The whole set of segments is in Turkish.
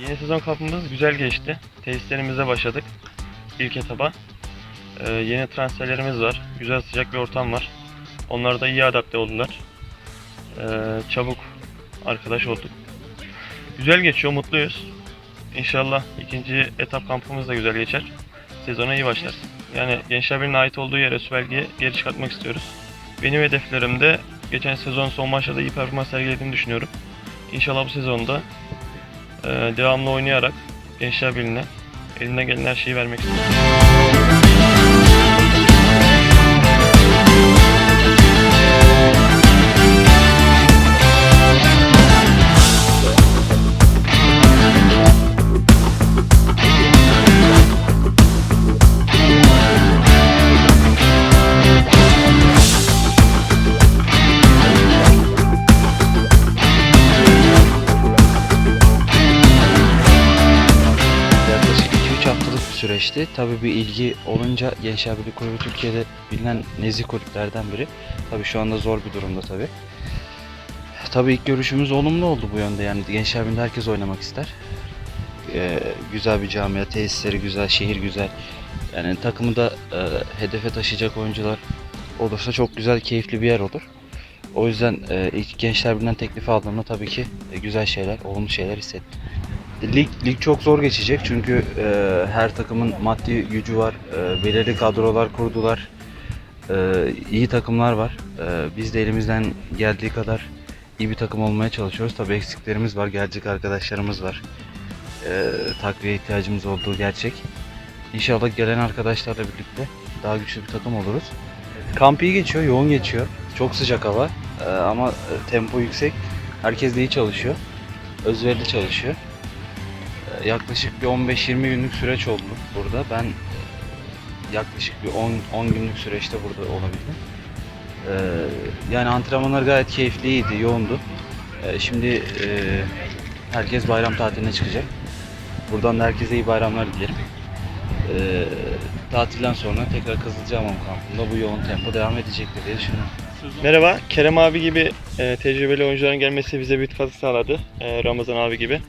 Yeni sezon kampımız güzel geçti. Tesislerimize başladık. İlk etaba. Ee, yeni transferlerimiz var. Güzel sıcak bir ortam var. Onlar da iyi adapte oldular. Ee, çabuk arkadaş olduk. Güzel geçiyor, mutluyuz. İnşallah ikinci etap kampımız da güzel geçer. Sezona iyi başlar. Yani Gençler Birliği'ne ait olduğu yere Lig'e geri çıkartmak istiyoruz. Benim hedeflerim de geçen sezon son maçta da iyi performans sergilediğini düşünüyorum. İnşallah bu sezonda devamlı oynayarak Gençler Birliği'ne elinden gelen her şeyi vermek istiyorum. Süreçti. Tabii bir ilgi olunca Gençler Birliği Kulübü Türkiye'de bilinen nezih kulüplerden biri. Tabii şu anda zor bir durumda tabii. Tabii ilk görüşümüz olumlu oldu bu yönde yani Gençler Birliği'nde herkes oynamak ister. Ee, güzel bir camia, tesisleri güzel, şehir güzel. Yani takımı da e, hedefe taşıyacak oyuncular olursa çok güzel, keyifli bir yer olur. O yüzden e, ilk Gençler Birliği'nden teklifi aldığımda tabii ki e, güzel şeyler, olumlu şeyler hissettim. Lig, lig çok zor geçecek çünkü e, her takımın maddi gücü var, e, belirli kadrolar kurdular, e, iyi takımlar var. E, biz de elimizden geldiği kadar iyi bir takım olmaya çalışıyoruz. Tabii eksiklerimiz var, gelecek arkadaşlarımız var. E, takviye ihtiyacımız olduğu gerçek. İnşallah gelen arkadaşlarla birlikte daha güçlü bir takım oluruz. Kamp iyi geçiyor, yoğun geçiyor. Çok sıcak hava e, ama e, tempo yüksek. Herkes de iyi çalışıyor. Özverili çalışıyor. Yaklaşık bir 15-20 günlük süreç oldu burada. Ben e, yaklaşık bir 10, 10 günlük süreçte burada olabildim. Ee, yani antrenmanlar gayet keyifliydi, yoğundu. Ee, şimdi e, herkes bayram tatiline çıkacak. Buradan da herkese iyi bayramlar dilerim. Ee, tatilden sonra tekrar Kızılcahamam kampında bu yoğun tempo devam edecektir diye düşünüyorum. Merhaba, Kerem abi gibi e, tecrübeli oyuncuların gelmesi bize büyük katkı sağladı. E, Ramazan abi gibi.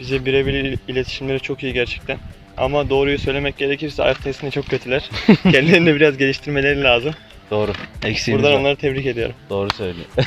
Bize birebir il- iletişimleri çok iyi gerçekten. Ama doğruyu söylemek gerekirse ayak testinde çok kötüler. Kendilerini de biraz geliştirmeleri lazım. Doğru. Eksiğimiz Buradan var. onları tebrik ediyorum. Doğru söylüyor.